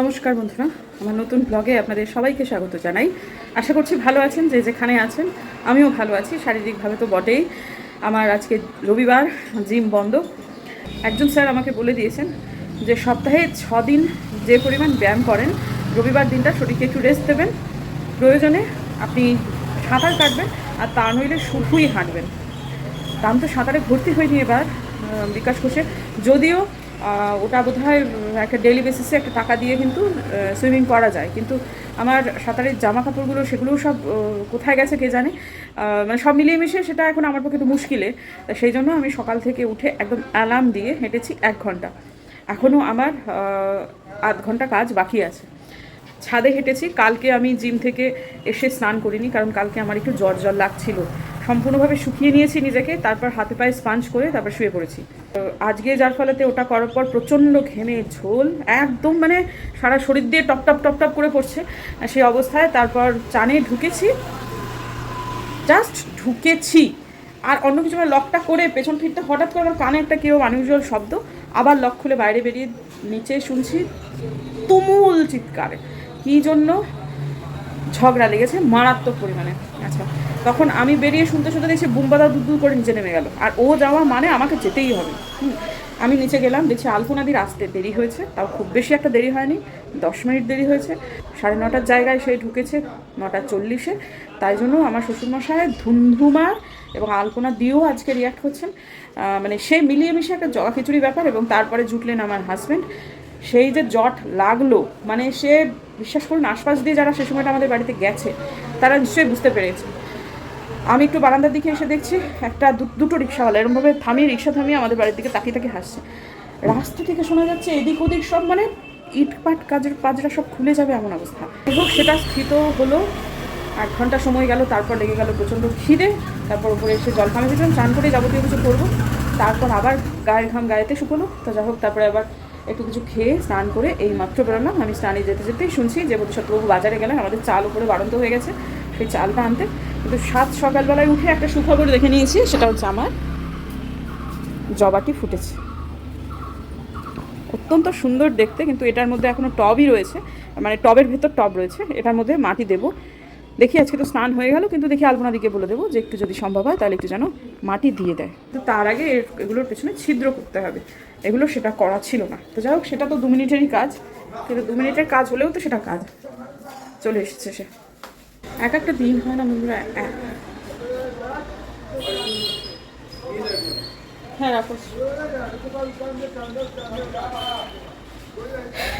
নমস্কার বন্ধুরা, আমার নতুন ব্লগে আপনাদের সবাইকে স্বাগত জানাই। আশা করছি ভালো আছেন, যে যেখানে আছেন, আমিও ভালো আছি, শারীরিকভাবে তো বটেই। আমার আজকে রবিবার, জিম বন্ধ। একজন স্যার আমাকে বলে দিয়েছেন যে সপ্তাহে ছ দিন যে পরিমাণ ব্যায়াম করেন, রবিবার দিনটা শরীরকে একটু রেস্ট দেবেন। প্রয়োজনে আপনি সাঁতার কাটবেন, আর তা নইলে শুধুই হাঁটবেন। তা আমি তো সাঁতারে ভর্তি হইনি এবার বিকাশ কোষে যদিও ওটা বোধ হয় একটা ডেলি বেসিসে একটা টাকা দিয়ে কিন্তু সুইমিং করা যায়। কিন্তু আমার সাঁতারের জামা কাপড়গুলো সেগুলোও সব কোথায় গেছে কে জানে? মানে সব মিলিয়ে মিশিয়ে সেটা এখন আমার পক্ষে একটু মুশকিলে। তা সেই জন্য আমি সকাল থেকে উঠে একদম অ্যালার্ম দিয়ে হেঁটেছি এক ঘণ্টা। এখনও আমার আধ ঘণ্টা কাজ বাকি আছে। ছাদে হেঁটেছি। কালকে আমি জিম থেকে এসে স্নান করিনি, কারণ কালকে আমার একটু জ্বর জ্বর লাগছিল। সম্পূর্ণভাবে শুকিয়ে নিয়েছি নিজেকে, তারপর হাতে পায়ে স্পাঞ্জ করে তারপর শুয়ে পড়েছি। আজকে যার ফলেতে ওটা করার পর প্রচণ্ড ঘেমে ঝোল, একদম মানে সারা শরীর দিয়ে টপ টপ টপ টপ করে পড়ছে সেই অবস্থায়। তারপর চানে ঢুকেছি জাস্ট ঢুকেছি। আর অন্য কিছু মানে লকটা করে পেছন ফিরতে হঠাৎ করে আমার কানে একটা কেউ আনইউজুয়াল শব্দ, আবার লক খুলে বাইরে বেরিয়ে নিচে শুনছি তুমুল চিৎকার। কী জন্য? ঝগড়া লেগেছে মারাত্মক পরিমাণে। আচ্ছা তখন আমি বেরিয়ে শুনতে শুনতে দেখছি বুম্বাদা দু দু করে নিচে নেমে গেল। আর ও যাওয়া মানে আমাকে যেতেই হবে। আমি নিচে গেলাম, দেখছি আলপনাদির আসতে দেরি হয়েছে, তাও খুব বেশি একটা দেরি হয়নি, দশ মিনিট দেরি হয়েছে। সাড়ে নটার জায়গায় সে ঢুকেছে, নটা চল্লিশে। তাই জন্য আমার শ্বশুরমশাই ধুমধুমার এবং আলপনা দিয়েও আজকে রিয়াক্ট করছেন। মানে সে মিলিয়ে মিশে একটা জগা খিচুড়ি ব্যাপার এবং তারপরে জুটলেন আমার হাজব্যান্ড সেই যে জট লাগল মানে সে বিশ্বাস করুন, আশপাশ দিয়ে যারা সে সময়টা আমাদের বাড়িতে গেছে, তারা নিশ্চয়ই বুঝতে পেরেছে। আমি একটু বারান্দার দিকে এসে দেখছি, একটা দুটো রিক্সাওয়ালা, এরমভাবে থামিয়ে, রিক্সা থামিয়ে আমাদের বাড়ির দিকে তাকিয়ে তাকিয়ে হাসছে। রাস্তা থেকে শোনা যাচ্ছে, এদিক ওদিক সব মানে ইটপাট কাজের পাজরা সব খুলে যাবে এমন অবস্থা। এবং সেটা স্থিত হলো এক ঘণ্টা সময় গেল, তারপর লেগে গেল প্রচণ্ড খিদে, তারপর উপরে এসে জল খামে দিলাম চান করে যাবতীয় কিছু করব, তারপর আবার গায়ের ঘাম গায়েতে শুকোলো, তো যাই হোক, তারপরে আবার একটু কিছু খেয়ে স্নান করে এই মাত্র বেরোলাম। আমি স্নানে যেতে যেতেই শুনছি যে বোধসত্যবাবু বাজারে গেলেন, আমাদের চাল উপরে বাড়ন্ত হয়ে গেছে, সেই চালটা আনতে। কিন্তু সাত সকালবেলায় উঠে একটা সুখবর দেখে নিয়েছি, সেটা হচ্ছে আমার জবাটি ফুটেছে। অত্যন্ত সুন্দর দেখতে, কিন্তু এটার মধ্যে এখনও টবই রয়েছে মানে টবের ভেতর টব রয়েছে, এটার মধ্যে মাটি দেবো। দেখি আজকে তো স্নান হয়ে গেল, কিন্তু দেখি আলপনা দিকে বলে দেবো যে একটু যদি সম্ভব হয় তাহলে একটু যেন মাটি দিয়ে দেয়। তো তার আগে এগুলোর পেছনে ছিদ্র করতে হবে। এগুলো সেটা করা ছিল না। তো যাই হোক, সেটা তো দু মিনিটেরই কাজ। কিন্তু দু মিনিটের কাজ হলেও তো সেটা কাজ। চলে এসেছে সে। এক একটা দিন হয় না বন্ধুরা হ্যাঁ রাখো।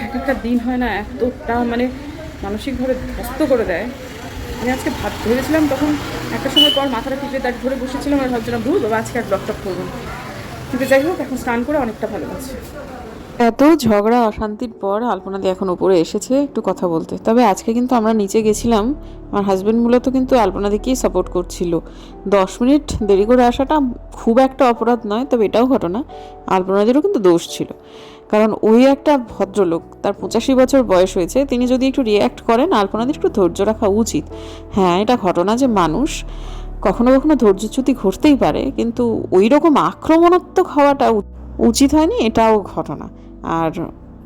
এক একটা দিন হয় না, এতটা মানে মানসিকভাবে ধ্বস্ত করে দেয়। আমি আজকে ভাত ভেবেছিলাম, তখন একটা সময় পর মাথাটা টিপে দাঁড় ধরে বসেছিলাম আর ভাবছিলাম ভুল বাবা, আজকে আর ব্লকটক করব। কিন্তু যাই হোক, এখন স্নান করে অনেকটা ভালো লাগছে এত ঝগড়া, অশান্তির পর আলপনাদি এখন উপরে এসেছে, একটু কথা বলতে। তবে আজকে কিন্তু আমরা নিচে গেছিলাম, আমার হাজব্যান্ড মূলত কিন্তু আলপনাদিকেই সাপোর্ট করছিল। দশ মিনিট দেরি করে আসাটা খুব একটা অপরাধ নয়, তবে এটাও ঘটনা। আলপনাদিরও কিন্তু দোষ ছিল। কারণ ওই একটা ভদ্রলোক, তার পঁচাশি বছর বয়স হয়েছে, তিনি যদি একটু রিয়্যাক্ট করেন, আলপনাদের একটু ধৈর্য রাখা উচিত। হ্যাঁ এটা ঘটনা যে মানুষ, কখনো কখনো ধৈর্যচ্যুতি ঘটতেই পারে, কিন্তু ওই রকম আক্রমণাত্মক হওয়াটা উচিত হয়নি, এটাও ঘটনা। আর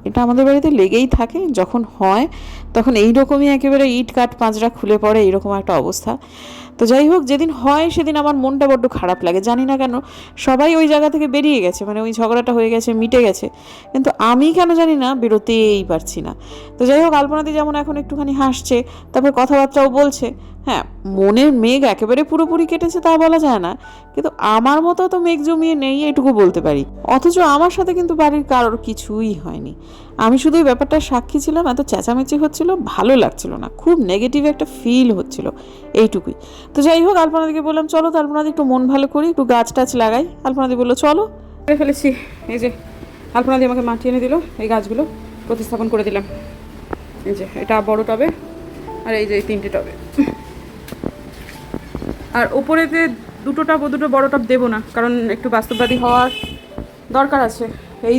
এটা আমাদের বাড়িতে লেগেই থাকে, যখন হয়, তখন এই রকমই একেবারে ইট কাঠ পাঁচরা খুলে পড়ে, এইরকম একটা অবস্থা। তো যাই হোক, যেদিন হয় সেদিন আমার মনটা বড্ড খারাপ লাগে। জানি না কেন, সবাই ওই জায়গা থেকে বেরিয়ে গেছে মানে ওই ঝগড়াটা হয়ে গেছে, মিটে গেছে। কিন্তু আমি কেন জানি না, বেরোতেই পারছি না। তো যাই হোক, আলপনাদি যেমন এখন একটুখানি হাসছে, তারপর কথাবার্তাও বলছে হ্যাঁ মনের মেঘ একেবারে পুরোপুরি কেটেছে তা বলা যায় না। কিন্তু আমার মতো তো মেঘ জমিয়ে নেই, এটুকু বলতে পারি। অথচ আমার সাথে কিন্তু বাড়ির কারোর কিছুই হয়নি। আমি শুধু এই ব্যাপারটা সাক্ষী ছিলাম, এত চেঁচামেচি হচ্ছিল, ভালো লাগছিল না, খুব নেগেটিভ একটা ফিল হচ্ছিল, এইটুকুই। তো যাই হোক, আলপনাদিকে বললাম, চলো তো আলপনাদি, একটু মন ভালো করি, একটু গাছ টাছ লাগাই। আলপনাদি বলল, চলো। করে ফেলেছি, এই যে, আলপনাদি আমাকে মাটি এনে দিল, এই গাছগুলো প্রতিস্থাপন করে দিলাম। এই যে, এটা বড় টবে, আর এই যে, এই তিনটে টবে। আর ওপরেতে দুটো টব ও দুটো বড় টপ দেবো না, কারণ একটু বাস্তববাদী হওয়ার দরকার আছে। এই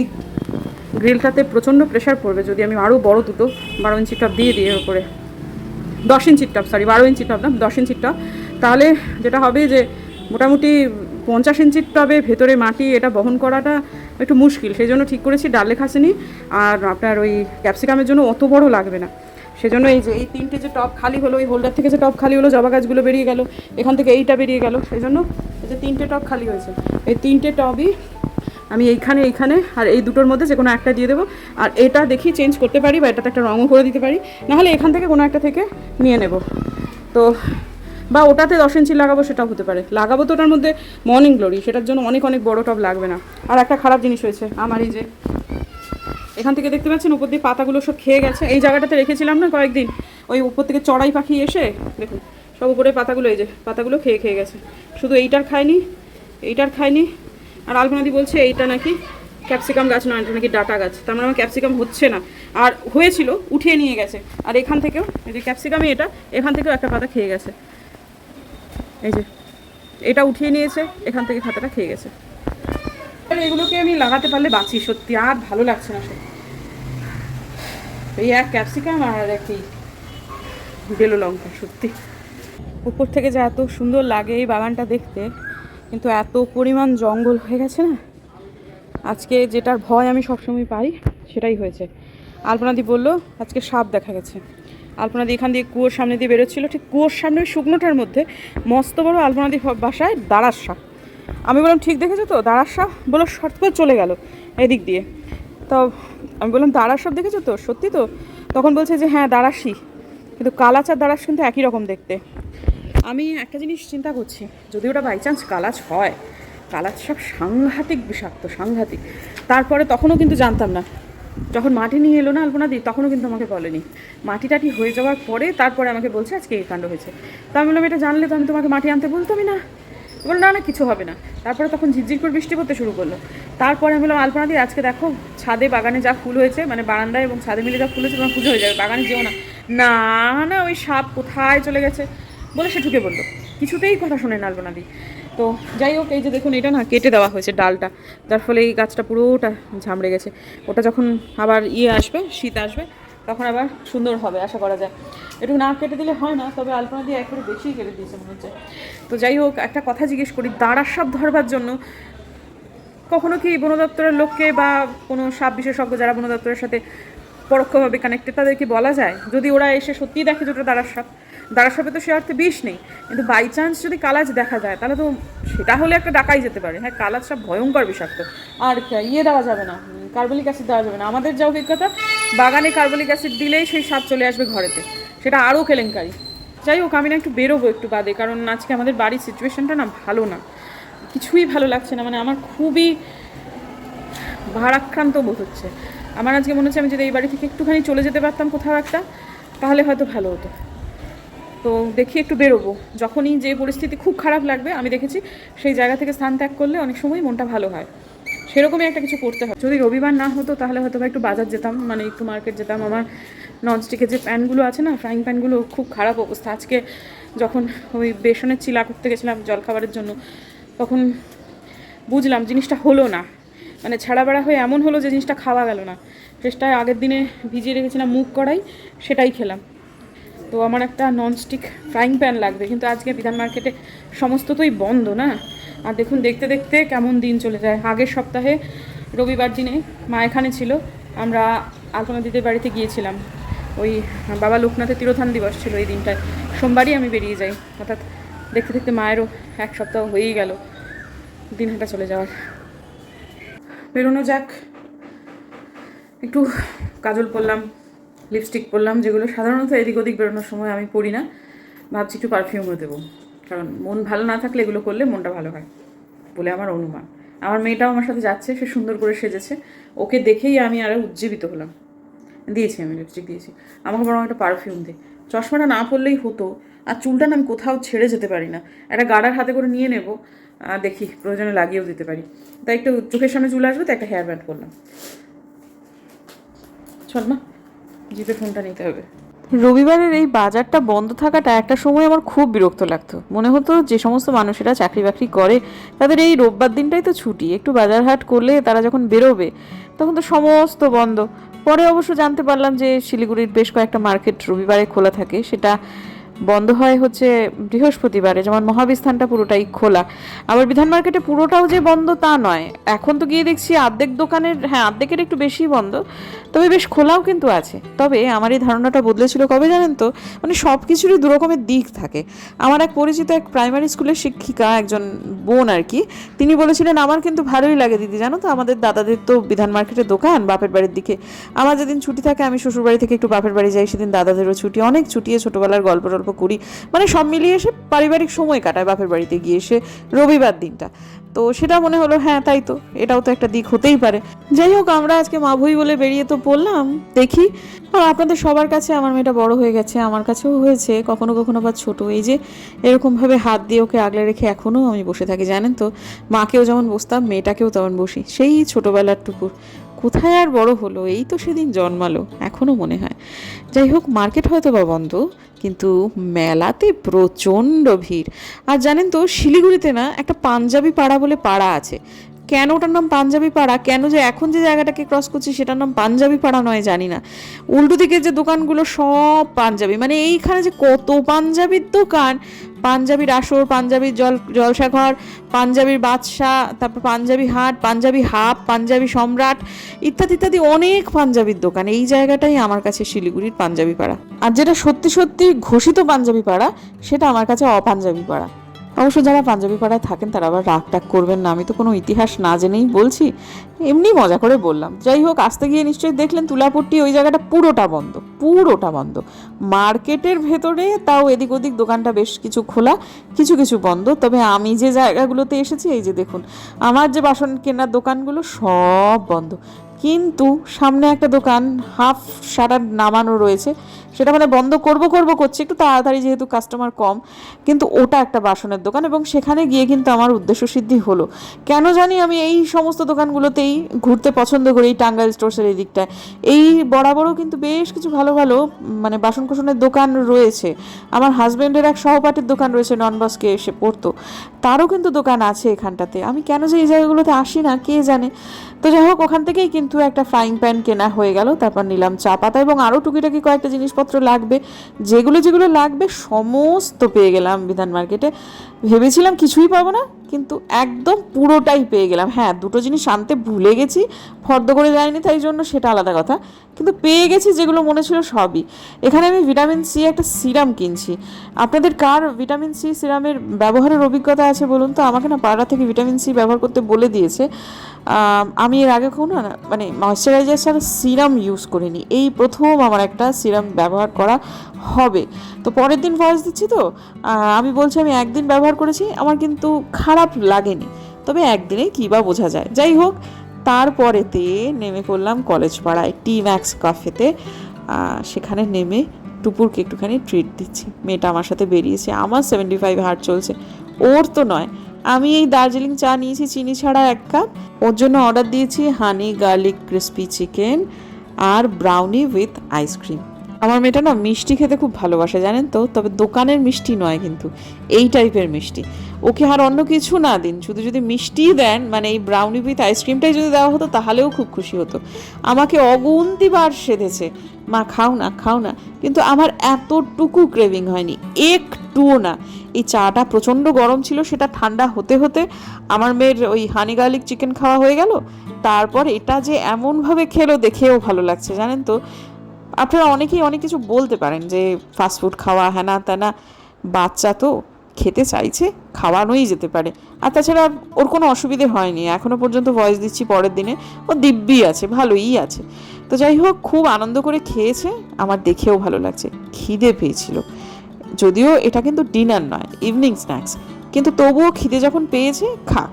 গ্রিলটাতে প্রচণ্ড প্রেশার পড়বে, যদি আমি আরও বড় দুটো বারো ইঞ্চি টপ দিয়ে দিই উপরে। দশ ইঞ্চির টপ সরি বারো ইঞ্চির টপ না, দশ ইঞ্চির টপ। তাহলে যেটা হবে যে, মোটামুটি পঞ্চাশ ইঞ্চির টবে ভেতরে মাটি এটা বহন করাটা একটু মুশকিল। সেই জন্য ঠিক করেছি, ডালে খাসেনি আর আপনার ওই ক্যাপসিকামের জন্য অত বড় লাগবে না। সেজন্য এই যে এই তিনটে যে টপ খালি হলো, এই হোল্ডার থেকে যে টপ খালি হলো, জবা গাছগুলো বেরিয়ে গেল, এখান থেকে এইটা বেরিয়ে গেল। সেই জন্য এই যে তিনটে টপ খালি হয়েছে। এই তিনটে টবই আমি এইখানে এইখানে, আর এই দুটোর মধ্যে যে কোনো একটা দিয়ে দেবো। আর এটা দেখি চেঞ্জ করতে পারি বা এটাতে একটা রঙও করে দিতে পারি। নাহলে এখান থেকে কোনো একটা থেকে নিয়ে নেব। তো, বা ওটাতে দশ ইঞ্চি লাগাবো, সেটাও হতে পারে। লাগাবো তো ওটার মধ্যে মর্নিং গ্লোরি সেটার জন্য অনেক অনেক বড় টব লাগবে না। আর একটা খারাপ জিনিস হয়েছে, আমার এই যে এখান থেকে দেখতে পাচ্ছেন, উপর দিয়ে পাতাগুলো সব খেয়ে গেছে। এই জায়গাটাতে রেখেছিলাম না কয়েকদিন। ওই উপর থেকে চড়াই পাখি এসে, দেখুন, সব উপরে পাতাগুলো, এই যে পাতাগুলো খেয়ে খেয়ে গেছে। শুধু এইটার খায়নি এইটার খায়নি। আর আলপনাদি বলছে, এইটা নাকি ক্যাপসিকাম গাছ নয়, এটা নাকি ডাটা গাছ। তার মানে আমার ক্যাপসিকাম হচ্ছে না। আর হয়েছিল, উঠিয়ে নিয়ে গেছে। আর এখান থেকেও, এই যে ক্যাপসিকামই এটা, এখান থেকেও একটা পাতা খেয়ে গেছে। এই যে, এটা উঠিয়ে নিয়েছে, এখান থেকে খাতাটা খেয়ে গেছে। আর এগুলোকে আমি লাগাতে পারলে বাঁচি, সত্যি। আর ভালো লাগছে না সত্যি এই এক ক্যাপসিকাম আর একই বেলো লঙ্কা, সত্যি। উপর থেকে যে এত সুন্দর লাগে এই বাগানটা দেখতে, কিন্তু এত পরিমাণ জঙ্গল হয়ে গেছে না। আজকে যেটার ভয় আমি সবসময় পাই, সেটাই হয়েছে। আলপনাদি বলল, আজকে সাপ দেখা গেছে। আলপনাদি এখান দিয়ে কুয়োর সামনে দিয়ে বেরোচ্ছিল। ঠিক কুয়োর সামনে শুকনোটার মধ্যে মস্ত বড় আলপনাদি বাসায় দাঁড়ার সাপ। আমি বললাম, ঠিক দেখেছ তো? দাঁড়ার সাপ? বলো শর্ট করে চলে গেল এদিক দিয়ে। তো আমি বললাম দাঁড়ার সাপ দেখেছ তো? সত্যি তো? তখন বলছে যে হ্যাঁ দাঁড়াসি কিন্তু কালাচ আর দাঁড়াস কিন্তু একই রকম দেখতে। আমি একটা জিনিস চিন্তা করছি, যদি ওটা বাই চান্স কালাচ হয়, কালাচ সব সাংঘাতিক বিষাক্ত, সাংঘাতিক। তারপরে তখনও কিন্তু জানতাম না। যখন মাটি নিয়ে এলো না আলপনা দি তখনও কিন্তু আমাকে বলেনি। মাটি টাটি হয়ে যাওয়ার পরে তারপরে আমাকে বলছে, আজকে এই কাণ্ড হয়েছে। তা আমি বললাম, এটা জানলে তো আমি তোমাকে মাটি আনতে বলতামই না। বলল, না না, কিছু হবে না। তারপরে তখন ঝিরঝির করে বৃষ্টি পড়তে শুরু করল। তারপরে আমি বললাম, আলপনা দি, আজকে দেখো ছাদে বাগানে যা ফুল হয়েছে মানে বারান্দায় এবং ছাদে মিলে যা ফুল হয়েছে, তোমার পুজো হয়ে যাবে, বাগানে যেও না। না না, ওই সাপ কোথায় চলে গেছে? বলে সে ঢুকে বলল কিছুতেই কথা শোনে না আলপনা দি। তো যাই হোক, এই যে দেখুন, এটা না কেটে দেওয়া হয়েছে ডালটা। যার ফলে এই গাছটা পুরোটা ঝামড়ে গেছে। ওটা যখন আবার ইয়ে আসবে, শীত আসবে তখন আবার সুন্দর হবে, আশা করা যায়। একটু না কেটে দিলে হয় না, তবে আলপনা দিয়ে একবারে বেশিই কেটে দিয়েছে মনে হচ্ছে। তো যাই হোক, একটা কথা জিজ্ঞেস করি দাঁড়ার সাপ ধরবার জন্য কখনো কি বন দপ্তরের লোককে বা কোনো সাপ বিশেষজ্ঞ যারা বন দপ্তরের সাথে পরোক্ষভাবে কানেক্টেড তাদেরকে বলা যায়? যদি ওরা এসে সত্যিই দেখে যে ওটা দাঁড়ার সাপ দাঁড়ার সাপে তো সে অর্থে বিষ নেই। কিন্তু বাই চান্স যদি কালাজ দেখা যায়, তাহলে তো সেটা হলে একটা ডাকাই যেতে পারে। হ্যাঁ কালাজ সাপ ভয়ঙ্কর বিষাক্ত। আর ইয়ে দেওয়া যাবে না। কার্বলিক অ্যাসিড দেওয়া যাবে না। আমাদের যা অভিজ্ঞতা, বাগানে কার্বলিক অ্যাসিড দিলেই সেই সাপ চলে আসবে ঘরেতে। সেটা আরও কেলেঙ্কারি। যাই হোক, আমি না একটু বেরোবো একটু বাদে, কারণ আজকে আমাদের বাড়ির সিচুয়েশনটা না ভালো না। কিছুই ভালো লাগছে না। মানে আমার খুবই ভারাক্রান্ত বোধ হচ্ছে। আমার আজকে মনে হচ্ছে আমি যদি এই বাড়ি থেকে একটুখানি চলে যেতে পারতাম কোথাও একটা, তাহলে হয়তো ভালো হতো। তো দেখি একটু বেরোবো। যখনই যে পরিস্থিতি খুব খারাপ লাগবে, আমি দেখেছি সেই জায়গা থেকে স্থান ত্যাগ করলে অনেক সময় মনটা ভালো হয়। সেরকমই একটা কিছু করতে হয়। যদি রবিবার না হতো, তাহলে হয়তো একটু বাজার যেতাম মানে একটু মার্কেট যেতাম। আমার ননস্টিকের যে প্যানগুলো আছে না ফ্রাইং প্যানগুলো খুব খারাপ অবস্থা। আজকে যখন ওই বেসনের চিলা করতে গেছিলাম জলখাবারের জন্য, তখন বুঝলাম জিনিসটা হলো না। মানে ছাড়া বেড়া হয়ে এমন হলো যে জিনিসটা খাওয়া গেল না। চেষ্টায় আগের দিনে ভিজিয়ে রেখেছিলাম মুখ কড়াই, সেটাই খেলাম। তো আমার একটা ননস্টিক ফ্রাইং প্যান লাগবে, কিন্তু আজকে বিধান মার্কেটে সমস্ততই বন্ধ, না? আর দেখুন, দেখতে দেখতে কেমন দিন চলে যায়। আগের সপ্তাহে রবিবার দিনে মা এখানে ছিল, আমরা আলপনা দিদির বাড়িতে গিয়েছিলাম। ওই বাবা লোকনাথের তিরোধান দিবস ছিল এই দিনটায়। সোমবারই আমি বেরিয়ে যাই। অর্থাৎ দেখতে দেখতে মায়েরও এক সপ্তাহ হয়েই গেল দিন হাঁটা চলে যাওয়ার। বেরোনো যাক। একটু কাজল পরলাম লিপস্টিক পরলাম, যেগুলো সাধারণত এদিক ওদিক বেরোনোর সময় আমি পরি না। ভাবছি একটু পারফিউমও দেবো। কারণ মন ভালো না থাকলে এগুলো করলে মনটা ভালো হয় বলে আমার অনুমান। আমার মেয়েটাও আমার সাথে যাচ্ছে, সে সুন্দর করে সেজেছে। ওকে দেখেই আমি আরও উজ্জীবিত হলাম। দিয়েছি আমি লিপস্টিক দিয়েছি। আমাকে বরং একটা পারফিউম দে। চশমাটা না পরলেই হতো। আর চুলটা না আমি কোথাও ছেড়ে যেতে পারি না। একটা গাড়ার হাতে করে নিয়ে নেব। দেখি, প্রয়োজনে লাগিয়েও দিতে পারি। তাই একটু চোখের সামনে চুল আসবে তো একটা হেয়ার ব্যান্ড করলাম চল মা। জিপে ফোনটা নিতে হবে। রবিবারের এই বাজারটা বন্ধ থাকাটা একটা সময় আমার খুব বিরক্ত লাগতো। মনে হতো যে সমস্ত মানুষেরা চাকরি বাকরি করে, তাদের এই রোববার দিনটাই তো ছুটি। একটু বাজার হাট করলে তারা যখন বেরোবে, তখন তো সমস্ত বন্ধ। পরে অবশ্য জানতে পারলাম যে শিলিগুড়ির বেশ কয়েকটা মার্কেট রবিবারে খোলা থাকে, সেটা বন্ধ হয় হচ্ছে বৃহস্পতিবারে, যেমন মহাবিস্থানটা পুরোটাই খোলা। আবার বিধান মার্কেটে পুরোটাও যে বন্ধ তা নয়। এখন তো গিয়ে দেখছি অর্ধেক দোকানের হ্যাঁ অর্ধেকের একটু বেশি বন্ধ, তবে বেশ খোলাও কিন্তু আছে। তবে আমার এই ধারণাটা বদলেছিল কবে জানেন তো? মানে সব কিছুরই দু রকমের দিক থাকে। আমার এক পরিচিত এক প্রাইমারি স্কুলের শিক্ষিকা একজন বোন আর কি, তিনি বলেছিলেন, আমার কিন্তু ভালোই লাগে দিদি, জানো তো? আমাদের দাদাদের তো বিধান মার্কেটের দোকান, বাপের বাড়ির দিকে। আমার যেদিন ছুটি থাকে, আমি শ্বশুর বাড়ি থেকে একটু বাপের বাড়ি যাই, সেদিন দাদাদেরও ছুটি। অনেক ছুটিয়ে ছোটোবেলার গল্প টল্প করি। মানে সব মিলিয়ে এসে পারিবারিক সময় কাটায় বাপের বাড়িতে গিয়ে এসে রবিবার দিনটা। তো সেটা মনে হলো হ্যাঁ তাই তো, এটাও তো একটা দিক হতেই পারে। যাই হোক, আমরা আজকে মা ভুই বলে বেরিয়ে তো পড়লাম। দেখি আর আপনাদের সবার কাছে আমার মেয়েটা বড় হয়ে গেছে, আমার কাছেও হয়েছে, কখনো কখনো বা ছোট। এই যে এরকমভাবে হাত দিয়ে ওকে আগলে রেখে এখনও আমি বসে থাকি, জানেন তো? মাকেও যেমন বসতাম, মেয়েটাকেও তেমন বসি। সেই ছোটোবেলার টুকুর কোথায় আর বড় হলো? এই তো সেদিন জন্মালো এখনও মনে হয়। যাই হোক, মার্কেট হয়তো বা বন্ধ, কিন্তু মেলাতে প্রচণ্ড ভিড়। আর জানেন তো, শিলিগুড়িতে না একটা পাঞ্জাবি পাড়া বলে পাড়া আছে। কেন ওটার নাম পাঞ্জাবি পাড়া? কেন যে এখন যে জায়গাটাকে ক্রস করছি সেটার নাম পাঞ্জাবি পাড়া নয় জানি না। উল্টো দিকের যে দোকানগুলো সব পাঞ্জাবি। মানে এইখানে যে কত পাঞ্জাবির দোকান পাঞ্জাবির আসর, পাঞ্জাবির জল, জলসাঘর, পাঞ্জাবির বাদশাহ, তারপর পাঞ্জাবি হাট, পাঞ্জাবি হাব, পাঞ্জাবি সম্রাট, ইত্যাদি ইত্যাদি অনেক পাঞ্জাবির দোকান। এই জায়গাটাই আমার কাছে শিলিগুড়ির পাঞ্জাবি পাড়া। আর যেটা সত্যি সত্যি ঘোষিত পাঞ্জাবি পাড়া, সেটা আমার কাছে অপাঞ্জাবি পাড়া। অবশ্য যারা পাঞ্জাবি পাড়ায় থাকেন, তারা আবার রাগ টাগ করবেন না। আমি তো কোনো ইতিহাস না জেনেই বলছি। এমনি মজা করে বললাম। যাই হোক, আসতে গিয়ে নিশ্চয়ই দেখলেন তুলাপট্টি ওই জায়গাটা পুরোটা বন্ধ পুরোটা বন্ধ। মার্কেটের ভেতরে তাও এদিক ওদিক দোকানটা বেশ কিছু খোলা, কিছু কিছু বন্ধ। তবে আমি যে জায়গাগুলোতে এসেছি, এই যে দেখুন, আমার যে বাসন কেনার দোকানগুলো সব বন্ধ। কিন্তু সামনে একটা দোকান, হাফ শাটার নামানো রয়েছে। সেটা মানে বন্ধ করব করব, করছে, একটু তাড়াতাড়ি যেহেতু কাস্টমার কম, কিন্তু ওটা একটা বাসনের দোকান এবং সেখানে গিয়ে কিন্তু আমার উদ্দেশ্য সিদ্ধি হলো। কেন জানি আমি এই সমস্ত দোকানগুলোতেই ঘুরতে পছন্দ করি, এই টাঙ্গাইল স্টোর্সের এই দিকটায়। এই বরাবরও কিন্তু বেশ কিছু ভালো ভালো মানে বাসন কোসনের দোকান রয়েছে। আমার হাজব্যান্ডের এক সহপাঠীর দোকান রয়েছে ননবাসকে এসে পড়তো। তারও কিন্তু দোকান আছে এখানটাতে। আমি কেন যে এই জায়গাগুলোতে আসি না, কে জানে? তো যাই হোক, ওখান থেকেই কিন্তু একটা ফ্রাইং প্যান কেনা হয়ে গেল, তারপর নিলাম চা পাতা এবং আরও টুকিটাকি কয়েকটা জিনিসপত্র লাগবে যেগুলো যেগুলো লাগবে সমস্ত পেয়ে গেলাম বিধান মার্কেটে। ভেবেছিলাম কিছুই পাবো না কিন্তু একদম পুরোটাই পেয়ে গেলাম। হ্যাঁ দুটো জিনিস আনতে ভুলে গেছি, ফর্দ করে যায়নি তাই জন্য সেটা আলাদা কথা। কিন্তু পেয়ে গেছি যেগুলো মনে ছিল সবই। এখানে আমি ভিটামিন সি একটা সিরাম কিনছি। আপনাদের কার ভিটামিন সি সিরামের ব্যবহারের অভিজ্ঞতা আছে বলুন তো? আমাকে না পাড়া থেকে ভিটামিন সি ব্যবহার করতে বলে দিয়েছে। আমি এর আগে কখনো না মানে ময়শ্চারাইজার ছাড়া সিরাম ইউজ করিনি। এই প্রথম আমার একটা সিরাম ব্যবহার করা হবে। তো পরের দিন ভয়েস দিচ্ছি তো? আমি বলছি আমি একদিন ব্যবহার করেছি, আমার কিন্তু খারাপ লাগেনি। তবে একদিনে কী বা বোঝা যায়। যাই হোক, তারপরেতে নেমে পড়লাম কলেজ পাড়ায় টি ম্যাক্স কাফেতে সেখানে নেমে টুপুরকে একটুখানি ট্রিট দিচ্ছি। মেয়েটা আমার সাথে বেরিয়েছে। আমার সেভেন্টি ফাইভ হার্ট চলছে। ওর তো নয়। আমি এই দার্জিলিং চা নিয়েছি, চিনি ছাড়া এক কাপ। ওর জন্য অর্ডার দিয়েছি হানি গার্লিক ক্রিস্পি চিকেন আর ব্রাউনি উইথ আইসক্রিম আমার মেয়েটা না মিষ্টি খেতে খুব ভালোবাসে, জানেন তো? তবে দোকানের মিষ্টি নয় কিন্তু। এই টাইপের মিষ্টি। ওকে আর অন্য কিছু না দিন। শুধু যদি মিষ্টিই দেন মানে এই ব্রাউনি উইথ আইসক্রিমটাই যদি দেওয়া হতো, তাহলেও খুব খুশি হতো। আমাকে অগুন্তিবার সেধেছে। মা, খাও না খাও না। কিন্তু আমার এতটুকু ক্রেভিং হয়নি, একটুও না। এই চাটা প্রচণ্ড গরম ছিল, সেটা ঠান্ডা হতে হতে আমার মেয়ের ওই হানি গার্লিক চিকেন খাওয়া হয়ে গেল। তারপর এটা যে এমনভাবে খেলো, দেখেও ভালো লাগছে, জানেন তো? আপনারা অনেকেই অনেক কিছু বলতে পারেন যে ফাস্টফুড খাওয়া, হ্যানা ত্যানা, বাচ্চা তো। খেতে চাইছে, খাওয়ানোই যেতে পারে। আর তাছাড়া ওর কোনো অসুবিধে হয়নি। এখনও পর্যন্ত ভয়েস দিচ্ছি পরের দিনে। ও দিব্যি আছে, ভালোই আছে। তো যাই হোক, খুব আনন্দ করে খেয়েছে। আমার দেখেও ভালো লাগছে। খিদে পেয়েছিল। যদিও এটা কিন্তু ডিনার নয় ইভিনিং স্ন্যাক্স কিন্তু তবুও খিদে যখন পেয়েছে, খাক।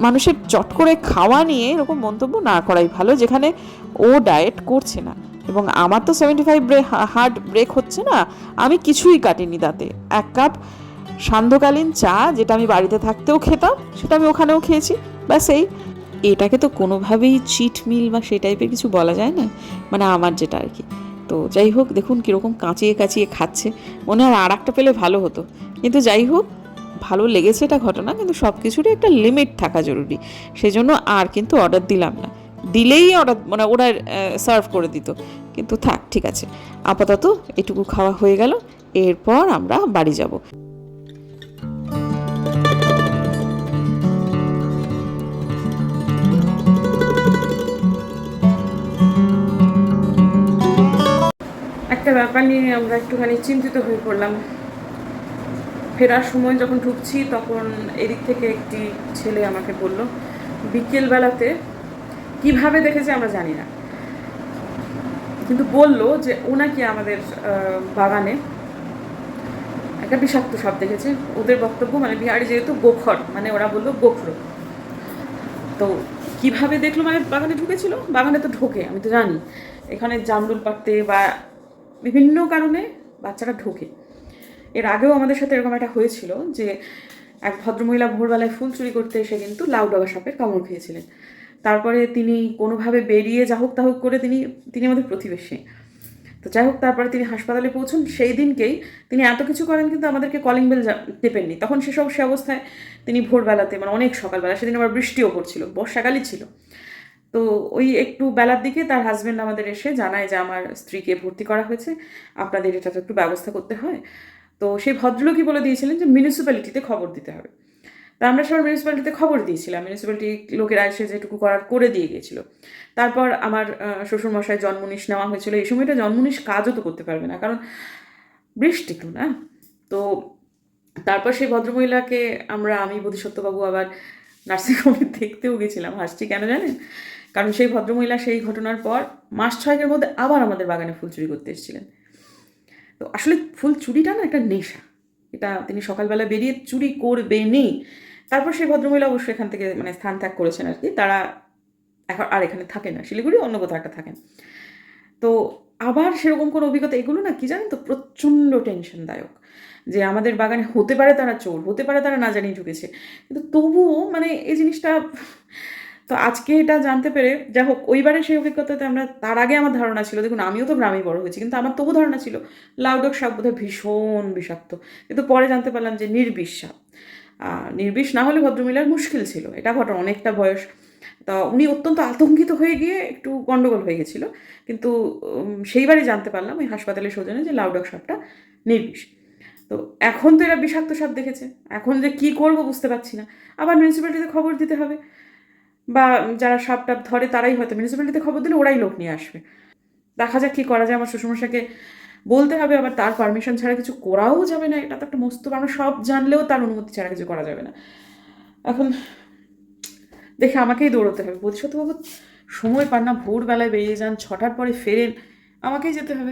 মানুষের চট করে খাওয়া নিয়ে এরকম মন্তব্য না করাই ভালো, যেখানে ও ডায়েট করছে না। এবং আমার তো সেভেন্টি ফাইভ হার্ট ব্রেক হচ্ছে না। আমি কিছুই কাটিনি তাতে। এক কাপ সান্ধ্যকালীন চা যেটা আমি বাড়িতে থাকতেও খেতাম, সেটা আমি ওখানেও খেয়েছি। ব্যাস এই, এটাকে তো কোনোভাবেই চিট মিল বা সেই টাইপের কিছু বলা যায় না মানে আমার যেটা আর কি। তো যাই হোক, দেখুন কীরকম কাঁচিয়ে কাঁচিয়ে খাচ্ছে। মনে হয় আর একটা পেলে ভালো হতো। কিন্তু যাই হোক, ভালো লেগেছে এটা ঘটনা, কিন্তু সব কিছুরই একটা লিমিট থাকা জরুরি। সেই জন্য আর কিন্তু অর্ডার দিলাম না। দিলেই অর্ডার মানে ওরা সার্ভ করে দিত। কিন্তু থাক, ঠিক আছে। আপাতত এটুকু খাওয়া হয়ে গেল। এরপর আমরা বাড়ি যাব। একটা ব্যাপার নিয়ে আমরা একটুখানি চিন্তিত হয়ে পড়লাম। ফেরার সময় যখন ঢুকছি, তখন এদিক থেকে একটি ছেলে আমাকে বলল, বিকেলবেলাতে কীভাবে দেখেছে আমরা জানি না। কিন্তু বলল যে, ও নাকি আমাদের বাগানে একটা বিষাক্ত সাপ দেখেছে। ওদের বক্তব্য মানে বিহারি যেহেতু গোখর মানে ওরা বলল গোখর। তো কীভাবে দেখল মানে বাগানে ঢুকেছিল? বাগানে তো ঢোকে, আমি তো জানি। এখানে জামরুল পাড়তে বা বিভিন্ন কারণে বাচ্চারা ঢোকে। এর আগেও আমাদের সাথে এরকম একটা হয়েছিল যে এক ভদ্রমহিলা ভোরবেলায় ফুল চুরি করতে এসে কিন্তু লাউ ডগা সাপের কামড় খেয়েছিলেন। তারপরে তিনি কোনোভাবে বেরিয়ে যা হোক তা হোক করে তিনি তিনি আমাদের প্রতিবেশী। তো যাই হোক, তারপরে তিনি হাসপাতালে পৌঁছন। সেই দিনকেই তিনি এত কিছু করেন কিন্তু আমাদেরকে কলিং বেল টেপেননি তখন সেসব সে অবস্থায় তিনি ভোরবেলাতে মানে অনেক সকালবেলা, সেদিন আবার বৃষ্টিও পড়ছিল, বর্ষাকালই ছিল। তো ওই একটু বেলার দিকে তার হাজব্যান্ড আমাদের এসে জানায় যে আমার স্ত্রীকে ভর্তি করা হয়েছে আপনাদের এটা তো একটু ব্যবস্থা করতে হয়। তো সেই ভদ্রলোকই বলে দিয়েছিলেন যে মিউনিসিপ্যালিটিতে খবর দিতে হবে। তা আমরা সবাই মিউনিসিপ্যালিটিতে খবর দিয়েছিলাম। মিউনিসিপ্যালিটি লোকেরা এসে যেটুকু করার করে দিয়ে গিয়েছিল তারপর আমার আহ, শ্বশুরমশাই জন্মনিশ নেওয়া হয়েছিল। এই সময়টা জন্মনিশ কাজও তো করতে পারবে না কারণ বৃষ্টি তো না? তো তারপর সেই ভদ্রমহিলাকে আমরা আমি বোধিসত্ত্ববাবু আবার নার্সিংহোমে দেখতেও গেছিলাম। হাসছি কেন জানেন? কারণ সেই ভদ্রমহিলা সেই ঘটনার পর মাস ছয়েকের মধ্যে আবার আমাদের বাগানে ফুল চুরি করতে এসেছিলেন। তো আসলে ফুল চুরিটা না একটা নেশা। এটা তিনি সকালবেলা বেরিয়ে চুরি করবেনই। তারপর সেই ভদ্রমহিলা অবশ্যই এখান থেকে মানে স্থান ত্যাগ করেছেন আর কি। তারা এখন আর এখানে থাকে না। শিলিগুড়ি অন্য কোথাও একটা থাকেন। তো আবার সেরকম কোনো অভিজ্ঞতা এগুলো না কি জানেন তো? প্রচণ্ড টেনশনদায়ক। যে আমাদের বাগানে হতে পারে তারা চোর, হতে পারে তারা না জানিয়ে ঢুকেছে। কিন্তু তবুও মানে এই জিনিসটা তো আজকে এটা জানতে পেরে যা হোক ওইবারে সেই অভিজ্ঞতাতে আমরা, তার আগে আমার ধারণা ছিল, দেখুন, আমিও তো গ্রামে বড় হয়েছি, কিন্তু আমার তবু ধারণা ছিল লাউডক সাপ বোধহয় ভীষণ বিষাক্ত। কিন্তু পরে জানতে পারলাম যে নির্বিষ সাপ। নির্বিষ না হলে ভদ্রমিলার মুশকিল ছিল, এটা ঘটনা অনেকটা বয়স। তা উনি অত্যন্ত আতঙ্কিত হয়ে গিয়ে একটু গন্ডগোল হয়ে গেছিল, কিন্তু সেইবারই জানতে পারলাম ওই হাসপাতালে সৌজনে যে লাউডক সাপটা নির্বিষ। তো এখন তো এরা বিষাক্ত সাপ দেখেছে, এখন যে কি করব বুঝতে পারছি না। আবার মিউনিসিপ্যালিটিতে খবর দিতে হবে। বা যারা সাপ টাপ ধরে তারাই হয়তো মিউনিসিপ্যালিটিতে খবর দিলে ওরাই লোক নিয়ে আসবে। দেখা যাক কী করা যায়। আমার শ্বশুরমশাকে বলতে হবে, আবার তার পারমিশন ছাড়া কিছু করাও যাবে না। এটা তো একটা মস্ত, আমরা সব জানলেও তার অনুমতি ছাড়া কিছু করা যাবে না। এখন দেখে আমাকেই দৌড়তে হবে। বোধিসত্ত্ববাবু সময় পান না, ভোরবেলায় বেরিয়ে যান, ছটার পরে ফেরেন। আমাকেই যেতে হবে।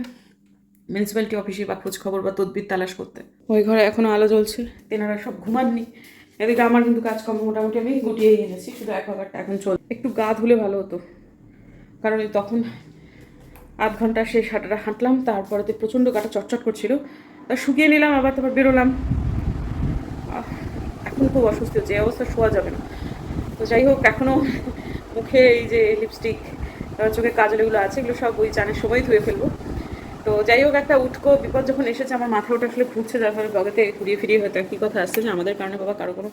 মিউনিসিপ্যালিটি অফিসে বা খোঁজ খবর বা তদবির তালাশ করতে। ওই ঘরে এখনও আলো জ্বলছে। তেনারা সব ঘুমাননি। এদিকে আমার কিন্তু কাজকর্ম মোটামুটি আমি গুটিয়েই এনেছি, শুধু ব্যাপারটা এখন চল একটু গা ধুলে ভালো হতো। কারণ তখন আধ ঘণ্টা সেই হাঁটাটা হাঁটলাম, তারপরে তো প্রচণ্ড গাটা চটচট করছিল। তা শুকিয়ে নিলাম, আবার তারপর বেরোলাম। এখন খুব অসুস্থ হচ্ছে অবস্থা শোয়া যাবে না। তো যাই হোক, এখনও মুখে এই যে লিপস্টিক চোখে কাজল এগুলো আছে, এগুলো সব ওই চানের সময় ধুয়ে ফেলব। তো যাই হোক, একটা উটকো বিপদ যখন এসেছে, আমার মাথা ওটা আসলে ঘুরছে, যার ফলে ব্লগেতে ঘুরিয়ে ফিরিয়ে হয়তো কী কথা আসছে যে আমাদের কারণে বাবা কারও কোনো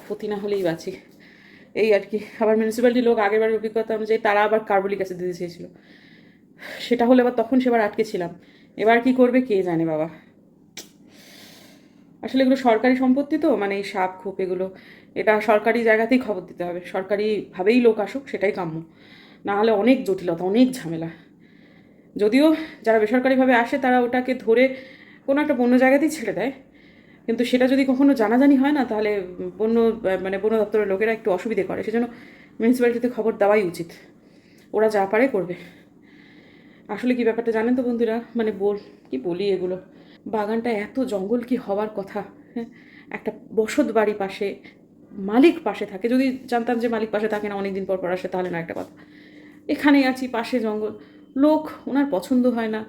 ক্ষতি না হলেই বাঁচি। এই আর কি। আবার মিউনিসিপ্যালিটির লোক আগেরবার অভিজ্ঞতা অনুযায়ী তারা আবার কার্বলিক অ্যাসিড দিতে চেয়েছিল। সেটা হলে আবার তখন সেবার আটকে ছিলাম। এবার কি করবে কে জানে বাবা। আসলে এগুলো সরকারি সম্পত্তি তো মানে এই সাপ, খোপ এগুলো, এটা সরকারি জায়গাতেই খবর দিতে হবে। সরকারিভাবেই লোক আসুক, সেটাই কাম্য। না হলে অনেক জটিলতা, অনেক ঝামেলা। যদিও যারা বেসরকারিভাবে আসে, তারা ওটাকে ধরে কোনো একটা বন্য জায়গাতেই ছেড়ে দেয়। কিন্তু সেটা যদি কখনো জানাজানি হয় না, তাহলে বন্য মানে বন দপ্তরের লোকেরা একটু অসুবিধে করে। সেজন্য মিউনিসিপ্যালিটিতে খবর দেওয়াই উচিত। ওরা যা পারে করবে। আসলে কি ব্যাপারটা জানেন তো বন্ধুরা? মানে বল, কি বলি এগুলো? বাগানটা এত জঙ্গল কি হওয়ার কথা? হ্যাঁ একটা বসত বাড়ি পাশে, মালিক পাশে থাকে। যদি জানতাম যে মালিক পাশে থাকে না, অনেকদিন পর পর আসে, তাহলে না একটা কথা। এখানেই আছি, পাশে জঙ্গল। লোক ওনার পছন্দ হয় না।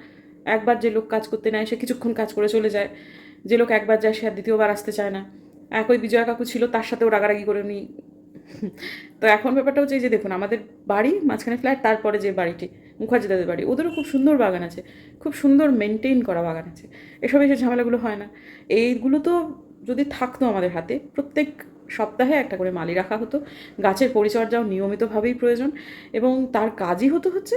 একবার যে লোক কাজ করতে নেয়, সে কিছুক্ষণ কাজ করে চলে যায়। যে লোক একবার যায়, সে আর দ্বিতীয়বার আসতে চায় না। একই বিজয়া কাকু ছিল, তার সাথেও রাগারাগি করে উনি তো এখন ব্যাপারটা হচ্ছে যে দেখুন, আমাদের বাড়ি মাঝখানে ফ্ল্যাট, তারপরে যে বাড়িটি মুখার্জিদাদের বাড়ি, ওদেরও খুব সুন্দর বাগান আছে। খুব সুন্দর মেনটেন করা বাগান আছে। এসব এসে ঝামেলাগুলো হয় না। এইগুলো তো যদি থাকতো আমাদের হাতে, প্রত্যেক সপ্তাহে একটা করে মালি রাখা হতো। গাছের পরিচর্যাও নিয়মিতভাবেই প্রয়োজন এবং তার কাজই হতো হচ্ছে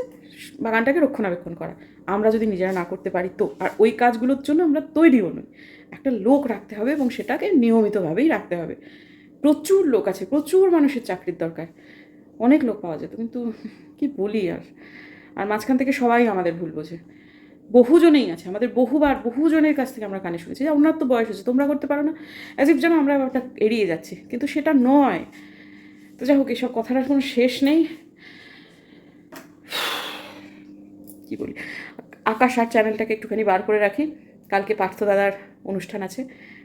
বাগানটাকে রক্ষণাবেক্ষণ করা। আমরা যদি নিজেরা না করতে পারি তো, আর ওই কাজগুলোর জন্য আমরা তৈরিও নই। একটা লোক রাখতে হবে এবং সেটাকে নিয়মিতভাবেই রাখতে হবে। প্রচুর লোক আছে, প্রচুর মানুষের চাকরির দরকার। অনেক লোক পাওয়া যেত, কিন্তু কি বলি আর? আর মাঝখান থেকে সবাই আমাদের ভুল বোঝে। বহুজনেই আছে। আমাদের বহুবার বহুজনের কাছ থেকে আমরা কানে শুনেছি। যে ওনার তো বয়স হচ্ছে তোমরা করতে পারো না। অ্যাজ ইফ যেন আমরা ব্যাপারটা এড়িয়ে যাচ্ছি। কিন্তু সেটা নয়। তো যাই হোক, এসব কথাটার কোনো শেষ নেই। কি বলি? আকাশ আর চ্যানেলটাকে একটুখানি বার করে রাখি। কালকে পার্থ দাদার অনুষ্ঠান আছে।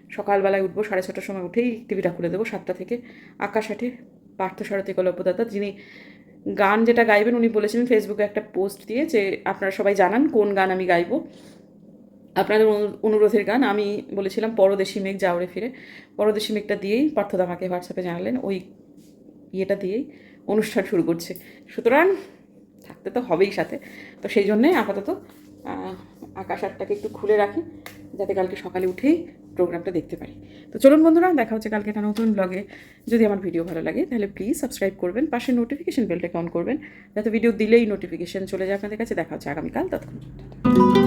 সকালবেলায় উঠবো, সাড়ে ছটার সময় উঠেই টিভিটা খুলে দেবো সাতটা থেকে। আকাশ আটে পার্থ সারথী কলব্য দাদা, যিনি গান যেটা গাইবেন উনি বলেছিলেন ফেসবুকে একটা পোস্ট দিয়ে যে আপনারা সবাই জানান কোন গান আমি গাইব। আপনাদের অনু- অনুরোধের গান আমি বলেছিলাম, পরদেশী মেঘ যাওরে ফিরে। পরদেশী মেঘটা দিয়েই পার্থদা আমাকে হোয়াটসঅ্যাপে জানালেন, ওই ইয়েটা দিয়েই অনুষ্ঠান শুরু করছে। সুতরাং থাকতে তো হবেই সাথে। তো সেই জন্যে আপাতত আকাশ আটটাকে একটু খুলে রাখি, যাতে কালকে সকালে উঠেই প্রোগ্রামটা দেখতে পারি। তো চলুন বন্ধুরা, দেখা হচ্ছে কালকে একটা নতুন ব্লগে যদি আমার ভিডিও ভালো লাগে, তাহলে প্লিজ সাবস্ক্রাইব করবেন, পাশে নোটিফিকেশন বেলটাকে অন করবেন, যাতে ভিডিও দিলেই নোটিফিকেশন চলে যায়। আপনাদের কাছে দেখা হচ্ছে আগামীকাল, ততক্ষণ